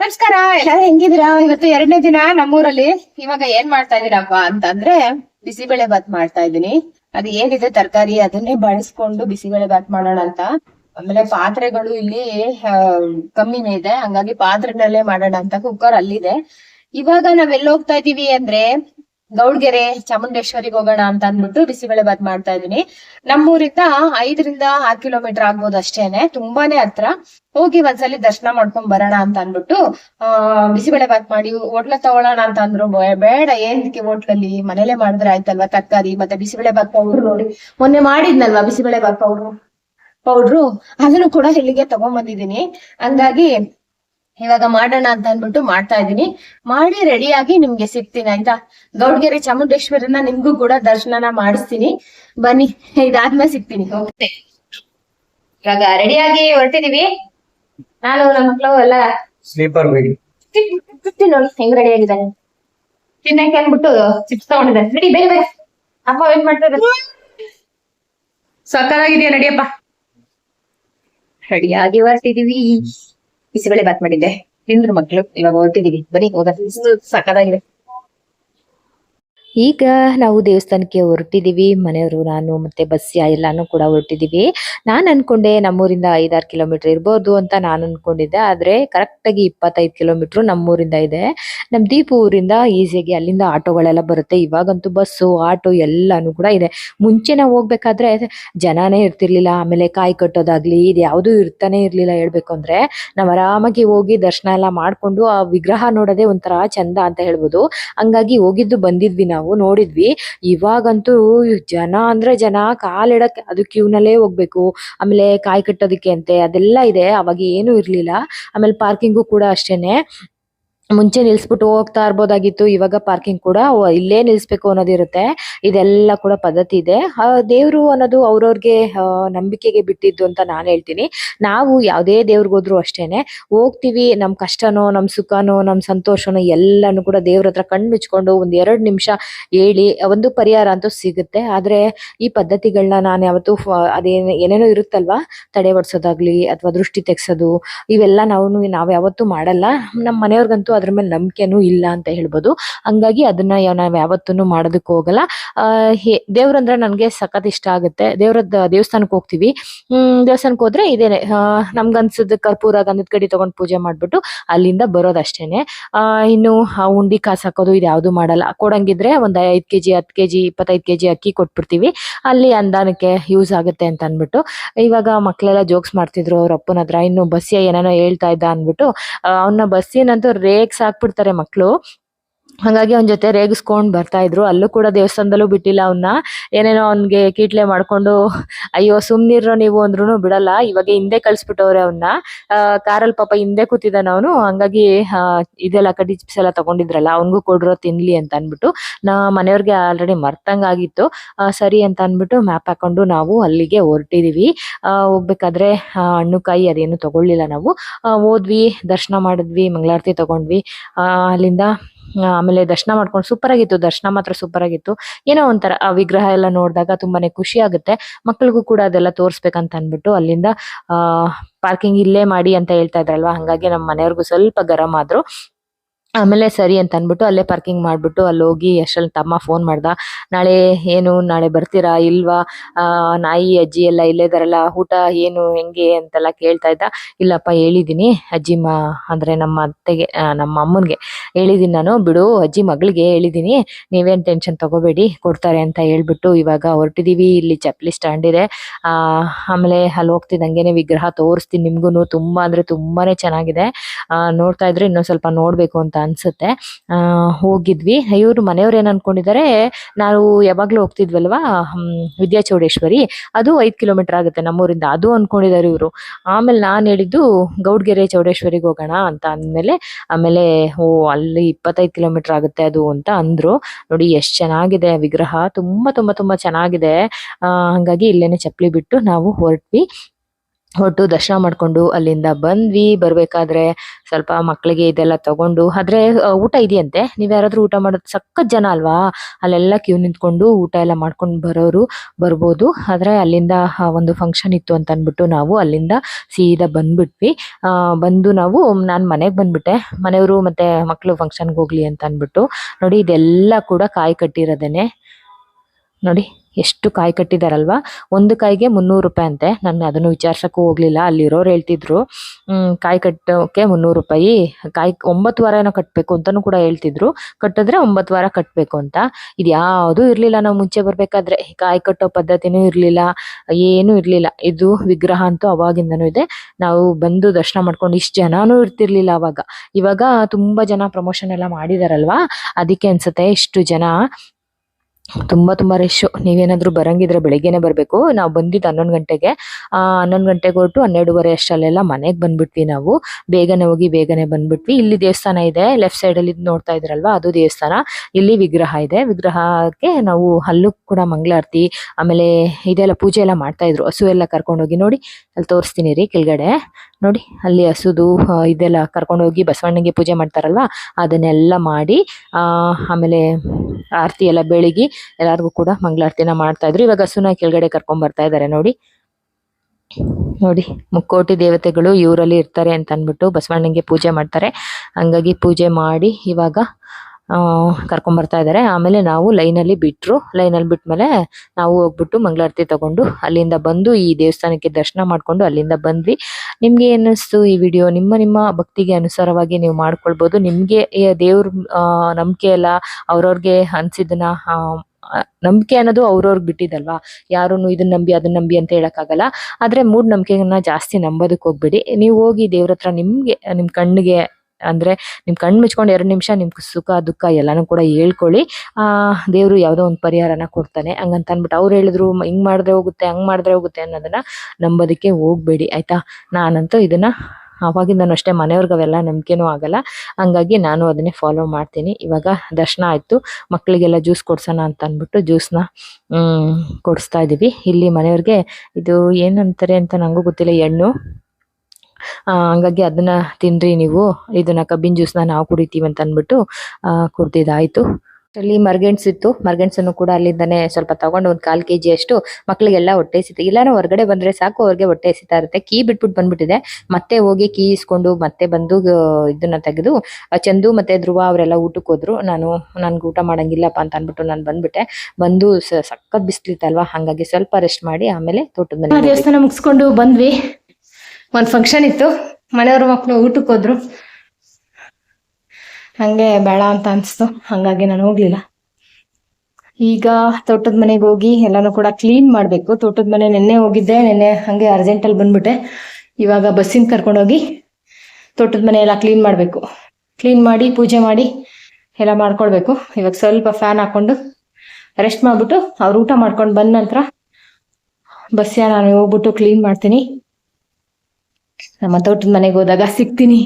ನಮಸ್ಕಾರ. ಎಲ್ಲ ಹೆಂಗಿದ್ದೀರಾ? ಇವತ್ತು ಎರಡನೇ ದಿನ ನಮ್ಮೂರಲ್ಲಿ. ಇವಾಗ ಏನ್ ಮಾಡ್ತಾ ಇದೀರಪ್ಪ ಅಂತಂದ್ರೆ ಬಿಸಿಬೇಳೆ ಬಾತ್ ಮಾಡ್ತಾ ಇದೀನಿ ಅದು ಏನಿದೆ ತರಕಾರಿ, ಅದನ್ನೇ ಬಳಸ್ಕೊಂಡು ಬಿಸಿಬೇಳೆ ಬಾತ್ ಮಾಡೋಣ ಅಂತ. ಆಮೇಲೆ ಪಾತ್ರೆಗಳು ಇಲ್ಲಿ ಕಮ್ಮಿನೇ ಇದೆ. ಹಂಗಾಗಿ ಪಾತ್ರೆನಲ್ಲೇ ಮಾಡೋಣ ಅಂತ ಕುಕ್ಕರ್ ಅಲ್ಲಿದೆ. ಇವಾಗ ನಾವ್ ಹೋಗ್ತಾ ಇದೀವಿ ಅಂದ್ರೆ ಗೌಡ್ಗೆರೆ, ಚಾಮುಂಡೇಶ್ವರಿಗೆ ಹೋಗೋಣ ಅಂತ ಅಂದ್ಬಿಟ್ಟು ಬಿಸಿಬೇಳೆ ಬಾತ್ ಮಾಡ್ತಾ ಇದೀನಿ ನಮ್ಮೂರಿಂದ ಐದರಿಂದ ಆರ್ ಕಿಲೋಮೀಟರ್ ಆಗ್ಬೋದು ಅಷ್ಟೇನೆ, ತುಂಬಾನೇ ಹತ್ರ. ಹೋಗಿ ಒಂದ್ಸಲಿ ದರ್ಶನ ಮಾಡ್ಕೊಂಡ್ ಬರೋಣ ಅಂತ ಅಂದ್ಬಿಟ್ಟು, ಆ ಬಿಸಿಬೇಳೆ ಬಾತ್ ಮಾಡಿ ಹೋಟ್ಲ ತಗೊಳ್ಳೋಣ ಅಂತ ಅಂದ್ರು. ಬೇಡ ಏನಕ್ಕೆ ಹೋಟ್ಲಲ್ಲಿ? ಮನೇಲೆ ಮಾಡಿದ್ರೆ ಆಯ್ತಲ್ವಾ ತರಕಾರಿ, ಮತ್ತೆ ಬಿಸಿಬೇಳೆ ಬಾತ್ ಪೌಡ್ರ್ ನೋಡಿ. ಮೊನ್ನೆ ಮಾಡಿದ್ನಲ್ವಾ ಬಿಸಿಬೇಳೆ ಬಾತ್ ಪೌಡ್ರು ಪೌಡ್ರು ಅದನ್ನು ಕೂಡ ಇಲ್ಲಿಗೆ ತಗೊಂಡ್ ಬಂದಿದ್ದೀನಿ. ಹಂಗಾಗಿ ಇವಾಗ ಮಾಡೋಣ ಅಂತ ಅನ್ಬಿಟ್ಟು ಮಾಡ್ತಾ ಇದೀನಿ ಮಾಡಿ ರೆಡಿಯಾಗಿ ನಿಮ್ಗೆ ಸಿಗ್ತೀನಿ ಆಯ್ತಾ? ಗೌಡ್ಗೆರೆ ಚಾಮುಂಡೇಶ್ವರನ ನಿಮ್ಗೂ ಕೂಡ ದರ್ಶನನ ಮಾಡಿಸ್ತೀನಿ. ಬನ್ನಿ ಇದಾದ್ಮೇಲೆ ಸಿಗ್ತೀನಿ. ಹೋಗ್ತೇನೆ ಇವಾಗ ರೆಡಿಯಾಗಿ ಹೊರಟಿದೀವಿ. ನಾನು ನಮ್ಮ ಮಕ್ಳು ಎಲ್ಲ ಸ್ಲೀಪರ್ ನೋಡಿ ಹೆಂಗ್ ರೆಡಿ ಆಗಿದ್ದಾನೆ ತಿನ್ನಕ್ಕೆ ಅಂದ್ಬಿಟ್ಟು ಚಿಪ್ಸ್ ತಗೊಂಡಿದ್ದಾನೆ ರೆಡಿ ಬೇಗ ಬೇಗ. ಅಪ್ಪ ವೇಟ್ ಮಾಡ್ತಾರೆ ಸಕ್ಕತ್ತಾಗಿದೆಯಾ ರೆಡಿಯಪ್ಪ ರೆಡಿಯಾಗಿ ಹೊರಟಿದೀವಿ. ಬಿಸಿಬೇಳೆ ಬಾತ್ ಮಾಡಿದ್ದೆ. ತಿಂದ್ರು ಮಕ್ಳು ಇವಾಗ ಹೊರಟಿದೀವಿ. ಬನ್ನಿ ಹೋದ ಸಕ್ಕತ್ತಾಗಿದೆ ಈಗ ನಾವು ದೇವಸ್ಥಾನಕ್ಕೆ ಹೊರಟಿದ್ದೀವಿ ಮನೆಯವರು ನಾನು ಮತ್ತೆ ಬಸ್ಯ ಎಲ್ಲಾನು ಕೂಡ ಹೊರಟಿದ್ದೀವಿ ನಾನು ಅನ್ಕೊಂಡೆ ನಮ್ಮೂರಿಂದ ಐದಾರು ಕಿಲೋಮೀಟರ್ ಇರ್ಬೋದು ಅಂತ ನಾನು ಅನ್ಕೊಂಡಿದ್ದೆ, ಆದ್ರೆ ಕರೆಕ್ಟ್ ಆಗಿ ಇಪ್ಪತ್ತೈದು ಕಿಲೋಮೀಟರ್ ನಮ್ಮೂರಿಂದ ಇದೆ. ನಮ್ ದೀಪ ಊರಿಂದ ಈಸಿಯಾಗಿ ಅಲ್ಲಿಂದ ಆಟೋಗಳೆಲ್ಲ ಬರುತ್ತೆ, ಇವಾಗಂತೂ ಬಸ್ಸು, ಆಟೋ ಎಲ್ಲಾನು ಕೂಡ ಇದೆ. ಮುಂಚೆ ನಾವು ಹೋಗ್ಬೇಕಾದ್ರೆ ಜನನೇ ಇರ್ತಿರ್ಲಿಲ್ಲ, ಆಮೇಲೆ ಕಾಯಿ ಕಟ್ಟೋದಾಗ್ಲಿ, ಇದು ಯಾವುದೂ ಇರ್ತಾನೆ ಇರ್ಲಿಲ್ಲ ಹೇಳ್ಬೇಕು ಅಂದ್ರೆ, ನಾವ್ ಆರಾಮಾಗಿ ಹೋಗಿ ದರ್ಶನ ಎಲ್ಲ ಮಾಡ್ಕೊಂಡು ಆ ವಿಗ್ರಹ ನೋಡೋದೇ ಒಂಥರ ಚಂದ ಅಂತ ಹೇಳ್ಬೋದು. ಹಂಗಾಗಿ ಹೋಗಿದ್ದು ಬಂದಿದ್ವಿ ನಾವು. ನೋಡಿದ್ವಿ. ಇವಾಗಂತೂ ಜನ ಅಂದ್ರೆ ಜನ ಕಾಲಿಡಕ್ಕೆ ಅದು ಕ್ಯೂನಲ್ಲೇ ಹೋಗ್ಬೇಕು. ಆಮೇಲೆ ಕಾಯಿ ಕಟ್ಟೋದಕ್ಕೆ ಅಂತೆ ಅದೆಲ್ಲ ಇದೆ. ಅವಾಗ ಏನು ಇರ್ಲಿಲ್ಲ. ಆಮೇಲೆ ಪಾರ್ಕಿಂಗು ಕೂಡ ಅಷ್ಟೇನೆ. ಮುಂಚೆ ನಿಲ್ಸ್ಬಿಟ್ಟು ಹೋಗ್ತಾ ಇರ್ಬೋದಾಗಿತ್ತು, ಇವಾಗ ಪಾರ್ಕಿಂಗ್ ಕೂಡ ಇಲ್ಲೇ ನಿಲ್ಸ್ಬೇಕು ಅನ್ನೋದಿರುತ್ತೆ ಇದೆಲ್ಲ ಕೂಡ ಪದ್ಧತಿ ಇದೆ. ದೇವ್ರು ಅನ್ನೋದು ಅವ್ರವ್ರಿಗೆ ನಂಬಿಕೆಗೆ ಬಿಟ್ಟಿದ್ದು ಅಂತ ನಾನು ಹೇಳ್ತೀನಿ. ನಾವು ಯಾವುದೇ ದೇವ್ರಿಗೆ ಹೋದ್ರು ಅಷ್ಟೇನೆ, ಹೋಗ್ತೀವಿ, ನಮ್ ಕಷ್ಟನೋ, ನಮ್ ಸುಖನೋ, ನಮ್ ಸಂತೋಷನೋ ಎಲ್ಲಾನು ಕೂಡ ದೇವ್ರ ಹತ್ರ ಕಣ್ಣು ಮುಚ್ಕೊಂಡು ಒಂದ್ ಎರಡ್ ನಿಮಿಷ ಹೇಳಿ, ಒಂದು ಪರಿಹಾರ ಅಂತೂ ಸಿಗುತ್ತೆ. ಆದ್ರೆ ಈ ಪದ್ಧತಿಗಳನ್ನ ನಾನು ಯಾವತ್ತು ಅದೇನು, ಏನೇನೋ ಇರುತ್ತಲ್ವಾ? ತಡೆ ಬಡ್ಸೋದಾಗ್ಲಿ ಅಥವಾ ದೃಷ್ಟಿ ತೆಗ್ಸೋದು, ಇವೆಲ್ಲ ನಾವು, ನಾವ್ ಯಾವತ್ತೂ ಮಾಡಲ್ಲ. ನಮ್ಮ ಮನೆಯವ್ರಿಗಂತೂ ಅದ್ರ ಮೇಲೆ ನಂಬಿಕೆನೂ ಇಲ್ಲ ಅಂತ ಹೇಳ್ಬೋದು. ಹಂಗಾಗಿ ಅದನ್ನ ನಾವು ಯಾವತ್ತೂ ಮಾಡೋದಕ್ಕೆ ಹೋಗಲ್ಲ. ಹೇ- ದೇವ್ರಂದ್ರೆ ನನ್ಗೆ ಸಖತ್ ಇಷ್ಟ ಆಗುತ್ತೆ. ದೇವ್ರದ್ ದೇವಸ್ಥಾನಕ್ಕೆ ಹೋಗ್ತೀವಿ. ದೇವಸ್ಥಾನಕ್ಕೆ ಹೋದ್ರೆ ಇದೇನೆ. ನಮ್ಗೆ ನಮ್ಗನ್ಸಿದ ಕರ್ಪೂರ ಗಂಧದ ಕಡಿ ತಗೊಂಡು ಪೂಜೆ ಮಾಡ್ಬಿಟ್ಟು ಅಲ್ಲಿಂದ ಬರೋದಷ್ಟೇನೆ ಇನ್ನು ಆ ಉಂಡಿ ಕಾಸು ಹಾಕೋದು ಇದು ಯಾವ್ದು ಮಾಡಲ್ಲ. ಕೊಡಂಗಿದ್ರೆ ಒಂದ್ ಐದ್ ಕೆಜಿ, ಹತ್ತು ಕೆಜಿ, ಇಪ್ಪತ್ತೈದು ಕೆಜಿ ಅಕ್ಕಿ ಕೊಟ್ಬಿಡ್ತೀವಿ. ಅಲ್ಲಿ ಅಂದಾನಕ್ಕೆ ಯೂಸ್ ಆಗುತ್ತೆ ಅಂತ ಅನ್ಬಿಟ್ಟು ಇವಾಗ ಮಕ್ಕಳೆಲ್ಲ ಜೋಕ್ಸ್ ಮಾಡ್ತಿದ್ರು ಅವ್ರ ಅಪ್ಪನ ಹತ್ರ. ಇನ್ನು ಬಸ್ಸಿಯ ಏನೇನೋ ಹೇಳ್ತಾ ಇದ್ದ ಅನ್ಬಿಟ್ಟು ಅವನ್ನ ಬಸ್ಸಿನಂತೂ ರೇಗ್ಸ್ ಹಾಕ್ಬಿಡ್ತಾರೆ ಮಕ್ಳು. ಹಂಗಾಗಿ ಅವನ ಜೊತೆ ರೇಗಿಸ್ಕೊಂಡ್ ಬರ್ತಾ ಇದ್ರು. ಅಲ್ಲೂ ಕೂಡ ದೇವಸ್ಥಾನದಲ್ಲೂ ಬಿಟ್ಟಿಲ್ಲ ಅವನ್ನ ಏನೇನೋ ಅವ್ನಿಗೆ ಕೀಟ್ಲೆ ಮಾಡ್ಕೊಂಡು, ಅಯ್ಯೋ ಸುಮ್ನಿರೋ ನೀವು ಅಂದ್ರೂ ಬಿಡಲ್ಲ. ಇವಾಗ ಹಿಂದೆ ಕಳ್ಸ್ಬಿಟ್ಟವ್ರೆ ಅವನ್ನ ಕಾರಲ್ಲಿ ಪಾಪ ಹಿಂದೆ ಕೂತಿದ್ದಾನ ಅವನು. ಹಂಗಾಗಿ ಇದೆಲ್ಲ ಕಡ್ಡಿ ಚಿಪ್ಸ್ ಎಲ್ಲ ತಗೊಂಡಿದ್ರಲ್ಲ, ಅವನಿಗೂ ಕೊಡ್ರೋ ತಿನ್ಲಿ ಅಂತ ಅನ್ಬಿಟ್ಟು ನಾ ಮನೆಯವ್ರಿಗೆ ಆಲ್ರೆಡಿ ಮರ್ತಂಗಾಗಿತ್ತು. ಸರಿ ಅಂತ ಅನ್ಬಿಟ್ಟು ಮ್ಯಾಪ್ ಹಾಕೊಂಡು ನಾವು ಅಲ್ಲಿಗೆ ಹೊರಟಿದೀವಿ. ಹೋಗ್ಬೇಕಾದ್ರೆ ಹಣ್ಣು ಕಾಯಿ ಅದೇನು ತಗೊಳ್ಳಿಲ್ಲ ನಾವು. ಹೋದ್ವಿ, ದರ್ಶನ ಮಾಡಿದ್ವಿ, ಮಂಗಳಾರತಿ ತಗೊಂಡ್ವಿ. ಅಲ್ಲಿಂದ ಆಮೇಲೆ ದರ್ಶನ ಮಾಡ್ಕೊಂಡು ಸೂಪರ್ ಆಗಿತ್ತು ದರ್ಶನ ಮಾತ್ರ ಸೂಪರ್ ಆಗಿತ್ತು ಏನೋ ಒಂಥರ, ಆ ವಿಗ್ರಹ ಎಲ್ಲ ನೋಡಿದಾಗ ತುಂಬಾನೇ ಖುಷಿ ಆಗುತ್ತೆ. ಮಕ್ಕಳಿಗೂ ಕೂಡ ಅದೆಲ್ಲ ತೋರಿಸ್ಬೇಕಂತ ಅನ್ಬಿಟ್ಟು ಅಲ್ಲಿಂದ ಪಾರ್ಕಿಂಗ್ ಇಲ್ಲೇ ಮಾಡಿ ಅಂತ ಹೇಳ್ತಾ ಇದ್ರಲ್ವಾ? ಹಂಗಾಗಿ ನಮ್ಮ ಮನೆಯವ್ರಿಗೂ ಸ್ವಲ್ಪ ಗರಂ ಆದ್ರು. ಆಮೇಲೆ ಸರಿ ಅಂತ ಅಂದ್ಬಿಟ್ಟು ಅಲ್ಲೇ ಪಾರ್ಕಿಂಗ್ ಮಾಡ್ಬಿಟ್ಟು ಅಲ್ಲಿ ಹೋಗಿ ಅಷ್ಟ್ರಲ್ಲಿ ತಮ್ಮ ಫೋನ್ ಮಾಡ್ದ. ನಾಳೆ ಏನು? ನಾಳೆ ಬರ್ತೀರಾ? ಇಲ್ವಾ? ನಾಯಿ, ಅಜ್ಜಿ ಎಲ್ಲ ಇಲ್ಲೇ ಇದಾರಲ್ಲ ಊಟ ಏನು? ಹೆಂಗೆ ಅಂತೆಲ್ಲ ಕೇಳ್ತಾ ಇದ್ದ. ಇಲ್ಲಪ್ಪ ಹೇಳಿದ್ದೀನಿ ಅಜ್ಜಿ ಮ, ಅಂದ್ರೆ ನಮ್ಮ ಅತ್ತೆಗೆ ನಮ್ಮ ಅಮ್ಮನಿಗೆ ಹೇಳಿದೀನಿ ನಾನು. ಬಿಡು, ಅಜ್ಜಿ ಮಗಳಿಗೆ ಹೇಳಿದ್ದೀನಿ ನೀವೇನು ಟೆನ್ಷನ್ ತಗೋಬೇಡಿ, ಕೊಡ್ತಾರೆ ಅಂತ ಹೇಳ್ಬಿಟ್ಟು ಇವಾಗ ಹೊರಟಿದ್ದೀವಿ ಇಲ್ಲಿ ಚಪ್ಪಲಿ ಸ್ಟ್ಯಾಂಡ್ ಇದೆ. ಆಮೇಲೆ ಅಲ್ಲಿ ಹೋಗ್ತಿದ್ದಂಗೆ ವಿಗ್ರಹ ತೋರಿಸ್ತೀನಿ ನಿಮ್ಗೂನು. ತುಂಬಾ ಅಂದ್ರೆ ತುಂಬಾನೇ ಚೆನ್ನಾಗಿದೆ. ನೋಡ್ತಾ ಇದ್ರೆ ಇನ್ನೊಂದು ಸ್ವಲ್ಪ ನೋಡಬೇಕು ಅಂತ ಅನ್ಸುತ್ತೆ. ಹೋಗಿದ್ವಿ. ಇವರು ಮನೆಯವ್ರು ಏನ್ ಅನ್ಕೊಂಡಿದ್ದಾರೆ ನಾವು ಯಾವಾಗ್ಲೂ ಹೋಗ್ತಿದ್ವಲ್ವಾ ವಿದ್ಯಾಚೌಡೇಶ್ವರಿ? ಅದು ಐದು ಕಿಲೋಮೀಟರ್ ಆಗುತ್ತೆ ನಮ್ಮೂರಿಂದ. ಅದು ಅನ್ಕೊಂಡಿದ್ದಾರೆ ಇವರು. ಆಮೇಲೆ ನಾನ್ ಹೇಳಿದ್ದು, ಗೌಡ್ಗೆರೆ ಚೌಡೇಶ್ವರಿಗೆ ಹೋಗೋಣ ಅಂತ ಅಂದ್ಮೇಲೆ, ಆಮೇಲೆ, ಓ, ಅಲ್ಲಿ ಇಪ್ಪತ್ತೈದು ಕಿಲೋಮೀಟರ್ ಆಗುತ್ತೆ ಅದು ಅಂತ ಅಂದ್ರು. ನೋಡಿ, ಎಷ್ಟ್ ಚೆನ್ನಾಗಿದೆ ವಿಗ್ರಹ. ತುಂಬಾ ತುಂಬಾ ತುಂಬಾ ಚೆನ್ನಾಗಿದೆ. ಹಂಗಾಗಿ ಇಲ್ಲೇನೆ ಚಪ್ಪಲಿ ಬಿಟ್ಟು ನಾವು ಹೊರಟ್ವಿ. ಹೊರಟು ದರ್ಶನ ಮಾಡ್ಕೊಂಡು ಅಲ್ಲಿಂದ ಬಂದ್ವಿ. ಬರ್ಬೇಕಾದ್ರೆ ಸ್ವಲ್ಪ ಮಕ್ಕಳಿಗೆ ಇದೆಲ್ಲ ತಗೊಂಡು, ಆದ್ರೆ ಊಟ ಇದೆಯಂತೆ? ನೀವ್ ಯಾರಾದ್ರೂ ಊಟ ಮಾಡೋದು ಸಖತ್ ಜನ ಅಲ್ವಾ? ಅಲ್ಲೆಲ್ಲ ಕ್ಯೂ ನಿಂತ್ಕೊಂಡು ಊಟ ಎಲ್ಲ ಮಾಡ್ಕೊಂಡು ಬರೋರು ಬರ್ಬೋದು. ಆದ್ರೆ ಅಲ್ಲಿಂದ ಒಂದು ಫಂಕ್ಷನ್ ಇತ್ತು ಅಂತ ಅಂದ್ಬಿಟ್ಟು ನಾವು ಅಲ್ಲಿಂದ ಸೀದಾ ಬಂದ್ಬಿಟ್ವಿ. ಬಂದು ನಾವು, ನಾನ್ ಮನೆಗೆ ಬಂದ್ಬಿಟ್ಟೆ. ಮನೆಯವರು ಮತ್ತೆ ಮಕ್ಕಳು ಫಂಕ್ಷನ್ಗೆ ಹೋಗ್ಲಿ ಅಂತ ಅನ್ಬಿಟ್ಟು ನೋಡಿ, ಇದೆಲ್ಲ ಕೂಡ ಕಾಯಿ ಕಟ್ಟಿರೋದೇನೆ. ನೋಡಿ, ಎಷ್ಟು ಕಾಯಿ ಕಟ್ಟಿದಾರಲ್ವಾ? ಒಂದು ಕಾಯಿಗೆ ಮುನ್ನೂರು ರೂಪಾಯಿ ಅಂತೆ. ನಾನು ಅದನ್ನು ವಿಚಾರ್ಸಕ್ಕೂ ಹೋಗ್ಲಿಲ್ಲ, ಅಲ್ಲಿರೋರು ಹೇಳ್ತಿದ್ರು ಕಾಯಿ ಕಟ್ಟೋಕೆ ಮುನ್ನೂರು ರೂಪಾಯಿ, ಕಾಯಿ ಒಂಬತ್ತು ವಾರ ಏನೋ ಕಟ್ಟಬೇಕು ಅಂತಲೂ ಕೂಡ ಹೇಳ್ತಿದ್ರು. ಕಟ್ಟಿದ್ರೆ ಒಂಬತ್ತು ವಾರ ಕಟ್ಟಬೇಕು ಅಂತ. ಇದು ಯಾವುದು ಇರ್ಲಿಲ್ಲ, ನಾವು ಮುಂಚೆ ಬರಬೇಕಾದ್ರೆ. ಕಾಯಿ ಕಟ್ಟೋ ಪದ್ಧತಿನೂ ಇರಲಿಲ್ಲ, ಏನು ಇರಲಿಲ್ಲ. ಇದು ವಿಗ್ರಹ ಅಂತೂ ಅವಾಗಿಂದನೂ ಇದೆ. ನಾವು ಬಂದು ದರ್ಶನ ಮಾಡ್ಕೊಂಡು ಇಷ್ಟು ಜನನೂ ಇರ್ತಿರ್ಲಿಲ್ಲ ಅವಾಗ. ಇವಾಗ ತುಂಬಾ ಜನ ಪ್ರಮೋಷನ್ ಎಲ್ಲ ಮಾಡಿದಾರಲ್ವಾ? ಅದಕ್ಕೆ ಅನ್ಸುತ್ತೆ ಇಷ್ಟು ಜನ ತುಂಬಾ ತುಂಬಾ ರಶ್ ನೀವೇನಾದ್ರೂ ಬರಂಗಿದ್ರೆ ಬೆಳಿಗ್ಗೆನೆ ಬರಬೇಕು. ನಾವು ಬಂದಿದ್ದು ಹನ್ನೊಂದು ಗಂಟೆಗೆ. ಹನ್ನೊಂದು ಗಂಟೆಗೆ ಹೊರಟು ಹನ್ನೆರಡುವರೆ ಅಷ್ಟಲ್ಲೆಲ್ಲ ಮನೆಗೆ ಬಂದ್ಬಿಟ್ವಿ ನಾವು. ಬೇಗನೆ ಹೋಗಿ ಬೇಗನೆ ಬಂದ್ಬಿಟ್ವಿ. ಇಲ್ಲಿ ದೇವಸ್ಥಾನ ಇದೆ. ಲೆಫ್ಟ್ ಸೈಡ್ ಅಲ್ಲಿ ನೋಡ್ತಾ ಇದ್ರಲ್ವಾ? ಅದು ದೇವಸ್ಥಾನ. ಇಲ್ಲಿ ವಿಗ್ರಹ ಇದೆ. ವಿಗ್ರಹಕ್ಕೆ ನಾವು ಹಲ್ಲು ಕೂಡ ಮಂಗಳಾರತಿ, ಆಮೇಲೆ ಇದೆಲ್ಲ ಪೂಜೆ ಎಲ್ಲ ಮಾಡ್ತಾ ಇದ್ರು. ಹಸು ಎಲ್ಲ ಕರ್ಕೊಂಡೋಗಿ ನೋಡಿ. ಅಲ್ಲಿ ತೋರಿಸ್ತೀನಿ ರೀ ಕೆಳಗಡೆ. ನೋಡಿ, ಅಲ್ಲಿ ಹಸುದು ಇದೆಲ್ಲ ಕರ್ಕೊಂಡೋಗಿ ಬಸವಣ್ಣಗೆ ಪೂಜೆ ಮಾಡ್ತಾರಲ್ವಾ? ಅದನ್ನೆಲ್ಲ ಮಾಡಿ ಆಮೇಲೆ ಆರತಿ ಎಲ್ಲ ಬೆಳಿಗ್ಗೆ ಎಲ್ಲರಿಗೂ ಕೂಡ ಮಂಗಳಾರತಿನ ಮಾಡ್ತಾ ಇದ್ರು. ಇವಾಗ ಹಸುನ ಕೆಳಗಡೆ ಕರ್ಕೊಂಡ್ ಬರ್ತಾ ಇದ್ದಾರೆ ನೋಡಿ. ನೋಡಿ, ಮುಕ್ಕೋಟಿ ದೇವತೆಗಳು ಇವರಲ್ಲಿ ಇರ್ತಾರೆ ಅಂತ ಅಂದ್ಬಿಟ್ಟು ಬಸವಣ್ಣನಿಗೆ ಪೂಜೆ ಮಾಡ್ತಾರೆ. ಹಂಗಾಗಿ ಪೂಜೆ ಮಾಡಿ ಇವಾಗ ಆ, ಕರ್ಕೊಂಡ್ ಬರ್ತಾ ಇದಾರೆ. ಆಮೇಲೆ ನಾವು ಲೈನಲ್ಲಿ ಬಿಟ್ರು. ಲೈನಲ್ಲಿ ಬಿಟ್ಮೇಲೆ ನಾವು ಹೋಗ್ಬಿಟ್ಟು ಮಂಗಳಾರತಿ ತಗೊಂಡು ಅಲ್ಲಿಂದ ಬಂದು ಈ ದೇವಸ್ಥಾನಕ್ಕೆ ದರ್ಶನ ಮಾಡ್ಕೊಂಡು ಅಲ್ಲಿಂದ ಬಂದ್ವಿ. ನಿಮಗೆ ಏನಿಸ್ತು ಈ ವಿಡಿಯೋ ನಿಮ್ಮ ನಿಮ್ಮ ಭಕ್ತಿಗೆ ಅನುಸಾರವಾಗಿ ನೀವು ಮಾಡ್ಕೊಳ್ಬೋದು. ನಿಮಗೆ ದೇವ್ರ ನಂಬಿಕೆ ಎಲ್ಲ ಅವ್ರವ್ರಿಗೆ ಅನ್ಸಿದ್ದನ್ನ ನಂಬಿಕೆ ಅನ್ನೋದು ಅವ್ರವ್ರಿಗೆ ಬಿಟ್ಟಿದಲ್ವಾ ಯಾರೂ ಇದನ್ನ ನಂಬಿ ಅದನ್ನ ನಂಬಿ ಅಂತ ಹೇಳೋಕ್ಕಾಗಲ್ಲ. ಆದ್ರೆ ಮೂಢನಂಬಿಕೆಗಳನ್ನ ಜಾಸ್ತಿ ನಂಬೋದಕ್ಕೆ ಹೋಗ್ಬೇಡಿ. ನೀವು ಹೋಗಿ ದೇವ್ರ ಹತ್ರ ನಿಮ್ಗೆ, ನಿಮ್ ಕಣ್ಣಿಗೆ ಅಂದ್ರೆ ನಿಮ್ ಕಣ್ಣು ಮುಚ್ಕೊಂಡು ಎರಡು ನಿಮಿಷ ನಿಮ್ ಸುಖ ದುಃಖ ಎಲ್ಲಾನು ಕೂಡ ಹೇಳ್ಕೊಳ್ಳಿ. ಆ ದೇವ್ರು ಯಾವ್ದೋ ಒಂದು ಪರಿಹಾರನ ಕೊಡ್ತಾನೆ. ಹಂಗಂತ ಅನ್ಬಿಟ್ಟು ಅವ್ರು ಹೇಳಿದ್ರು ಹಿಂಗ್ ಮಾಡಿದ್ರೆ ಹೋಗುತ್ತೆ ಹಂಗ್ ಮಾಡಿದ್ರೆ ಹೋಗುತ್ತೆ ಅನ್ನೋದನ್ನ ನಂಬೋದಕ್ಕೆ ಹೋಗ್ಬೇಡಿ ಆಯ್ತಾ? ನಾನಂತೂ ಇದನ್ನ ಅವಾಗಿಂದನೂ ಅಷ್ಟೇ ಮನೆಯವ್ರಿಗೆ ಅವೆಲ್ಲ ನಂಬಿಕೆನೂ ಆಗಲ್ಲ. ಹಂಗಾಗಿ ನಾನು ಅದನ್ನೇ ಫಾಲೋ ಮಾಡ್ತೀನಿ. ಇವಾಗ ದರ್ಶನ ಆಯ್ತು. ಮಕ್ಕಳಿಗೆಲ್ಲ ಜ್ಯೂಸ್ ಕೊಡ್ಸೋಣ ಅಂತ ಅಂದ್ಬಿಟ್ಟು ಜ್ಯೂಸ್ನ ಕೊಡಿಸ್ತಾ ಇದ್ದೀವಿ ಇಲ್ಲಿ ಮನೆಯವ್ರಿಗೆ ಇದು ಏನಂತಾರೆ ಅಂತ ನನಗೂ ಗೊತ್ತಿಲ್ಲ ಎಣ್ಣು. ಆ, ಹಂಗಾಗಿ ಅದನ್ನ ತಿನ್ರಿ ನೀವು. ಇದನ್ನ ಕಬ್ಬಿನ ಜ್ಯೂಸ್ನ ನಾವು ಕುಡಿತೀವಿ ಅಂತ ಅಂದ್ಬಿಟ್ಟು, ಆ, ಕುಡ್ದಿದ್ದಾಯ್ತು. ಅಲ್ಲಿ ಮರ್ಗೆಣ್ಸ್ ಇತ್ತು. ಮರ್ಗೆಣ್ಸನ್ನು ಕೂಡ ಅಲ್ಲಿಂದಾನೆ ಸ್ವಲ್ಪ ತಗೊಂಡು ಒಂದ್ ಕಾಲ್ ಕೆಜಿ ಅಷ್ಟು ಮಕ್ಳಿಗೆಲ್ಲ ಹೊಟ್ಟೆ ಸಿತ ಇಲ್ಲಾನು ಹೊರಗಡೆ ಬಂದ್ರೆ ಸಾಕು, ಅವ್ರಿಗೆ ಹೊಟ್ಟೆ ಸಿತಾ ಇರುತ್ತೆ. ಕೀ ಬಿಟ್ಬಿಟ್ಟು ಬಂದ್ಬಿಟ್ಟಿದೆ. ಮತ್ತೆ ಹೋಗಿ ಕೀ ಇಸ್ಕೊಂಡು ಮತ್ತೆ ಬಂದು ಇದನ್ನ ತೆಗೆದು ಚಂದು ಮತ್ತೆ ಧ್ರುವ ಅವರೆಲ್ಲ ಊಟಕ್ಕೆ ಹೋದ್ರು. ನಾನು, ನನ್ಗೆ ಊಟ ಮಾಡಂಗಿಲ್ಲಪ್ಪ ಅಂತ ಅನ್ಬಿಟ್ಟು ನಾನು ಬಂದ್ಬಿಟ್ಟೆ. ಬಂದು ಸಖತ್ ಬಿಸ್ಲಿತ್ತಲ್ವಾ? ಹಂಗಾಗಿ ಸ್ವಲ್ಪ ರೆಸ್ಟ್ ಮಾಡಿ ಆಮೇಲೆ ತೋಟದ ದೇವಸ್ಥಾನ ಮುಗಿಸ್ಕೊಂಡು ಬಂದ್ವಿ. ಒಂದ್ ಫಂಕ್ಷನ್ ಇತ್ತು. ಮನೆಯವ್ರ ಮಕ್ಕಳು ಊಟಕ್ಕೆ ಹೋದ್ರು. ಹಂಗೆ ಬೇಡ ಅಂತ ಅನಿಸ್ತು. ಹಂಗಾಗಿ ನಾನು ಹೋಗ್ಲಿಲ್ಲ. ಈಗ ತೋಟದ ಮನೆಗೆ ಹೋಗಿ ಎಲ್ಲನೂ ಕೂಡ ಕ್ಲೀನ್ ಮಾಡಬೇಕು. ತೋಟದ ಮನೆ ನಿನ್ನೆ ಹೋಗಿದ್ದೆ. ನಿನ್ನೆ ಹಾಗೆ ಅರ್ಜೆಂಟಲ್ಲಿ ಬಂದ್ಬಿಟ್ಟೆ. ಇವಾಗ ಬಸ್ಸಿನ ಕರ್ಕೊಂಡೋಗಿ ತೋಟದ ಮನೆ ಎಲ್ಲ ಕ್ಲೀನ್ ಮಾಡಬೇಕು. ಕ್ಲೀನ್ ಮಾಡಿ, ಪೂಜೆ ಮಾಡಿ ಎಲ್ಲ ಮಾಡ್ಕೊಳ್ಬೇಕು. ಇವಾಗ ಸ್ವಲ್ಪ ಫ್ಯಾನ್ ಹಾಕೊಂಡು ರೆಸ್ಟ್ ಮಾಡಿಬಿಟ್ಟು ಅವ್ರು ಊಟ ಮಾಡ್ಕೊಂಡು ಬಂದ ನಂತರ ಬಸ್ಯ ನಾನು ಹೋಗ್ಬಿಟ್ಟು ಕ್ಲೀನ್ ಮಾಡ್ತೀನಿ. ನಮ್ಮ ತೋಟದ ಮನೆಗೆ ಹೋದಾಗ ಸಿಗ್ತೀನಿ.